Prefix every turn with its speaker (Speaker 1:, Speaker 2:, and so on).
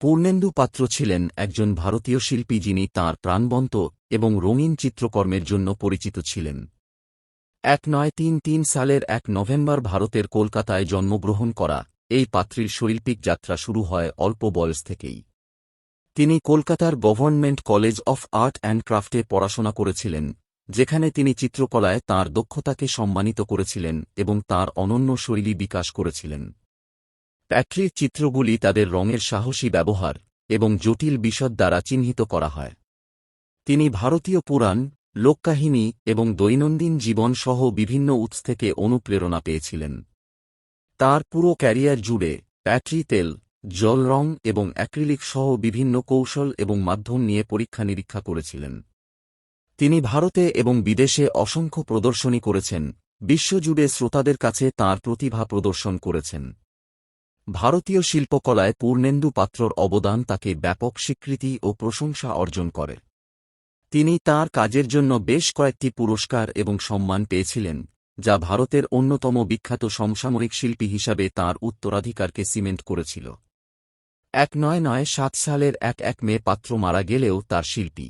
Speaker 1: পূর্ণেন্দু পাত্র ছিলেন একজন ভারতীয় শিল্পী যিনি তাঁর প্রাণবন্ত এবং রঙিন চিত্রকর্মের জন্য পরিচিত ছিলেন। এক নয় তিন তিন সালের এক নভেম্বর ভারতের কলকাতায় জন্মগ্রহণ করা এই পাত্রীর শৈল্পিক যাত্রা শুরু হয় অল্প বয়স থেকেই। তিনি কলকাতার government college of art and ক্রাফটে পড়াশোনা করেছিলেন, যেখানে তিনি চিত্রকলায় তাঁর দক্ষতাকে সম্মানিত করেছিলেন এবং তাঁর অনন্য শৈলী বিকাশ করেছিলেন। প্যাট্রির চিত্রগুলি তাদের রঙের সাহসী ব্যবহার এবং জটিল বিশদ দ্বারা চিহ্নিত করা হয়। তিনি ভারতীয় পুরাণ, লোককাহিনী এবং দৈনন্দিন জীবন সহ বিভিন্ন উৎস থেকে অনুপ্রেরণা পেয়েছিলেন। তার পুরো ক্যারিয়ার জুড়ে প্যাট্রি তেল, জল রং এবং অ্যাক্রিলিক সহ বিভিন্ন কৌশল এবং মাধ্যম নিয়ে পরীক্ষা নিরীক্ষা করেছিলেন। তিনি ভারতে এবং বিদেশে অসংখ্য প্রদর্শনী করেছেন, বিশ্বজুড়ে শ্রোতাদের কাছে তাঁর প্রতিভা প্রদর্শন করেছেন। ভারতীয় শিল্পকলায় পূর্ণেন্দু পাত্রর অবদান তাকে ব্যাপক স্বীকৃতি ও প্রশংসা অর্জন করে। তিনি তার কাজের জন্য বেশ কয়েকটি পুরস্কার এবং সম্মান পেয়েছিলেন, যা ভারতের অন্যতম বিখ্যাত সমসাময়িক শিল্পী হিসাবে তার উত্তরাধিকারকে সিমেন্ট করেছিল। এক নয় নয় সাত সালের এক এক মে পাত্র মারা গেলেও তার শিল্পী